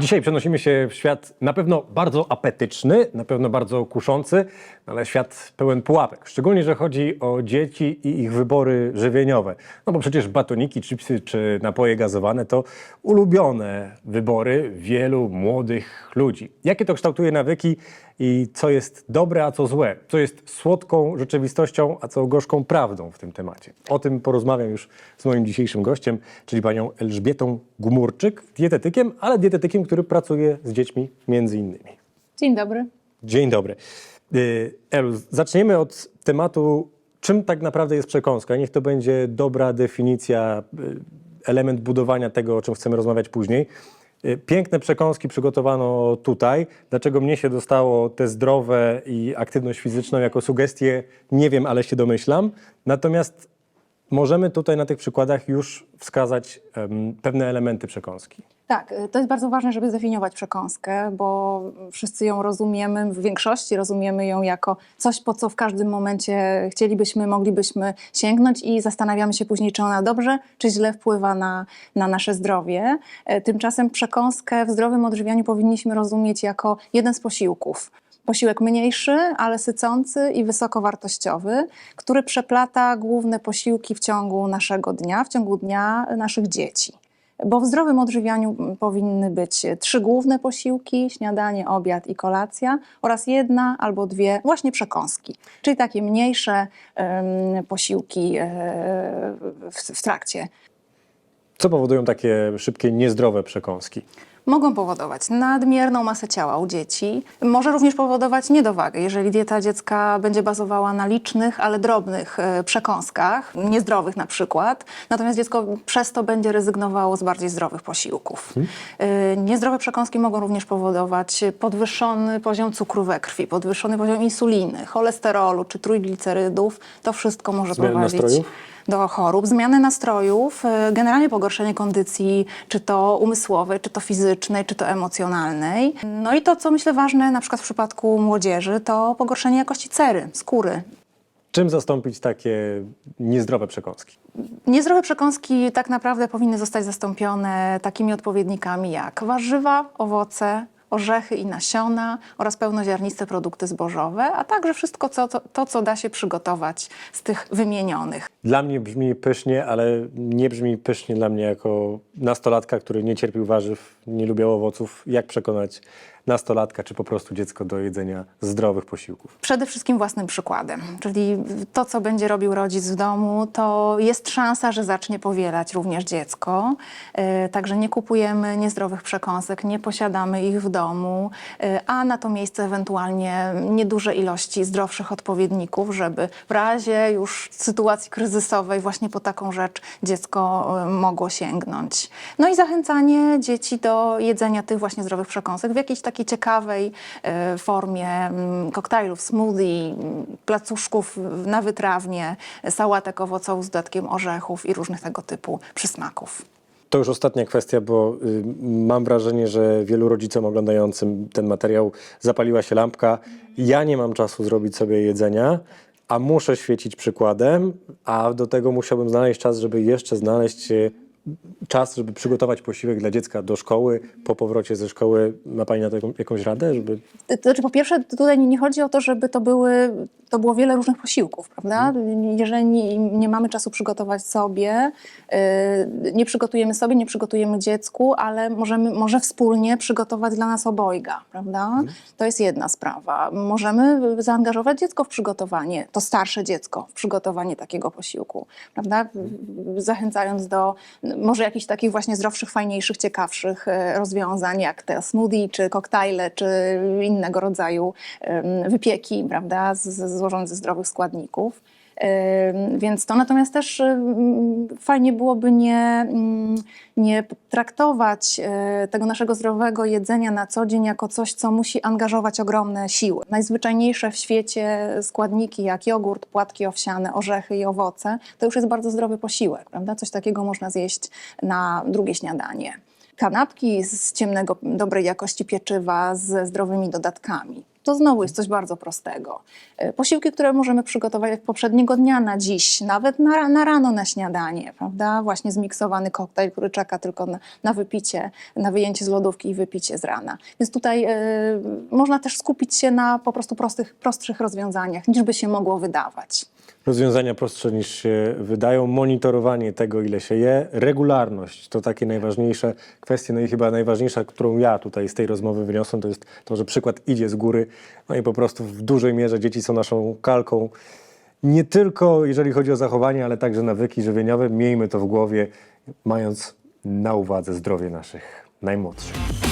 Dzisiaj przenosimy się w świat na pewno bardzo apetyczny, na pewno bardzo kuszący, ale świat pełen pułapek. Szczególnie, że chodzi o dzieci i ich wybory żywieniowe. No bo przecież batoniki, chipsy czy napoje gazowane to ulubione wybory wielu młodych ludzi. Jakie to kształtuje nawyki i co jest dobre, a co złe? Co jest słodką rzeczywistością, a co gorzką prawdą w tym temacie? O tym porozmawiam już z moim dzisiejszym gościem, czyli panią Elżbietą Gumurczyk, dietetykiem, ale dietetykiem, który pracuje z dziećmi między innymi. Dzień dobry. Dzień dobry. Y, Elu, zaczniemy od tematu, czym tak naprawdę jest przekąska. Niech to będzie dobra definicja, y, element budowania tego, o czym chcemy rozmawiać później. Y, Piękne przekąski przygotowano tutaj. Dlaczego mnie się dostało te zdrowe i aktywność fizyczną jako sugestie, nie wiem, ale się domyślam. Natomiast możemy tutaj na tych przykładach już wskazać em, pewne elementy przekąski. Tak, y, to jest bardzo ważne, żeby zdefiniować przekąskę, bo wszyscy ją rozumiemy, w większości rozumiemy ją jako coś, po co w każdym momencie chcielibyśmy, moglibyśmy sięgnąć i zastanawiamy się później, czy ona dobrze, czy źle wpływa na, na nasze zdrowie. E, Tymczasem przekąskę w zdrowym odżywianiu powinniśmy rozumieć jako jeden z posiłków. Posiłek mniejszy, ale sycący i wysokowartościowy, który przeplata główne posiłki w ciągu naszego dnia, w ciągu dnia naszych dzieci. Bo w zdrowym odżywianiu powinny być trzy główne posiłki: śniadanie, obiad i kolacja, oraz jedna albo dwie właśnie przekąski, czyli takie mniejsze em, posiłki e, w, w trakcie. Co powodują takie szybkie, niezdrowe przekąski? Mogą powodować nadmierną masę ciała u dzieci, może również powodować niedowagę, jeżeli dieta dziecka będzie bazowała na licznych, ale drobnych e, przekąskach, niezdrowych na przykład, natomiast dziecko przez to będzie rezygnowało z bardziej zdrowych posiłków. E, Niezdrowe przekąski mogą również powodować podwyższony poziom cukru we krwi, podwyższony poziom insuliny, cholesterolu czy trójglicerydów. To wszystko może Zmiany prowadzić nastrojów? Do chorób, zmiany nastrojów, e, generalnie pogorszenie kondycji, czy to umysłowej, czy to fizycznej, czy to emocjonalnej. No i to, co myślę ważne, na przykład w przypadku młodzieży, to pogorszenie jakości cery, skóry. Czym zastąpić takie niezdrowe przekąski? Niezdrowe przekąski tak naprawdę powinny zostać zastąpione takimi odpowiednikami jak warzywa, owoce, orzechy i nasiona oraz pełnoziarniste produkty zbożowe, a także wszystko co, to, to, co da się przygotować z tych wymienionych. Dla mnie brzmi pysznie, ale nie brzmi pysznie dla mnie jako nastolatka, który nie cierpił warzyw, nie lubiał owoców. Jak przekonać nastolatka, czy po prostu dziecko do jedzenia zdrowych posiłków? Przede wszystkim własnym przykładem, czyli to, co będzie robił rodzic w domu, to jest szansa, że zacznie powielać również dziecko. E, Także nie kupujemy niezdrowych przekąsek, nie posiadamy ich w domu, e, a na to miejsce ewentualnie nieduże ilości zdrowszych odpowiedników, żeby w razie już sytuacji kryzysowej właśnie po taką rzecz dziecko e, mogło sięgnąć. No i zachęcanie dzieci do jedzenia tych właśnie zdrowych przekąsek w jakiejś takiej ciekawej e, formie mm, koktajlów, smoothie, placuszków na wytrawnie, sałatek owocowych z dodatkiem orzechów i różnych tego typu przysmaków. To już ostatnia kwestia, bo y, mam wrażenie, że wielu rodzicom oglądającym ten materiał zapaliła się lampka. Ja nie mam czasu zrobić sobie jedzenia, a muszę świecić przykładem, a do tego musiałbym znaleźć czas, żeby jeszcze znaleźć czas, żeby przygotować posiłek dla dziecka do szkoły. Po powrocie ze szkoły ma Pani na to jaką- jakąś radę, żeby To znaczy, po pierwsze, tutaj nie chodzi o to, żeby to były, to było wiele różnych posiłków, prawda? Jeżeli nie, nie mamy czasu przygotować sobie, yy, nie przygotujemy sobie, nie przygotujemy dziecku, ale możemy, może wspólnie przygotować dla nas obojga, prawda? To jest jedna sprawa. Możemy zaangażować dziecko w przygotowanie, to starsze dziecko w przygotowanie takiego posiłku, prawda? Zachęcając do może jakichś takich właśnie zdrowszych, fajniejszych, ciekawszych e, rozwiązań, jak te smoothie, czy koktajle, czy innego rodzaju wypieki, prawda, z, z, złożone ze zdrowych składników. Więc to natomiast też fajnie byłoby nie, nie traktować e, tego naszego zdrowego jedzenia na co dzień jako coś, co musi angażować ogromne siły. Najzwyczajniejsze w świecie składniki jak jogurt, płatki owsiane, orzechy i owoce, to już jest bardzo zdrowy posiłek, prawda? Coś takiego można zjeść na drugie śniadanie kanapki z ciemnego, dobrej jakości pieczywa ze zdrowymi dodatkami. To znowu jest coś bardzo prostego. Y, Posiłki, które możemy przygotować poprzedniego dnia na dziś, nawet na, na rano na śniadanie, prawda? Właśnie zmiksowany koktajl, który czeka tylko na, na wypicie, na wyjęcie z lodówki i wypicie z rana. Więc tutaj y, można też skupić się na po prostu prostych, prostszych rozwiązaniach, niż by się mogło wydawać. Rozwiązania prostsze niż się wydają, monitorowanie tego, ile się je, regularność to takie najważniejsze kwestie. No i chyba najważniejsza, którą ja tutaj z tej rozmowy wyniosłem, to jest to, że przykład idzie z góry. No i po prostu w dużej mierze dzieci są naszą kalką. Nie tylko jeżeli chodzi o zachowanie, ale także nawyki żywieniowe. Miejmy to w głowie, mając na uwadze zdrowie naszych najmłodszych.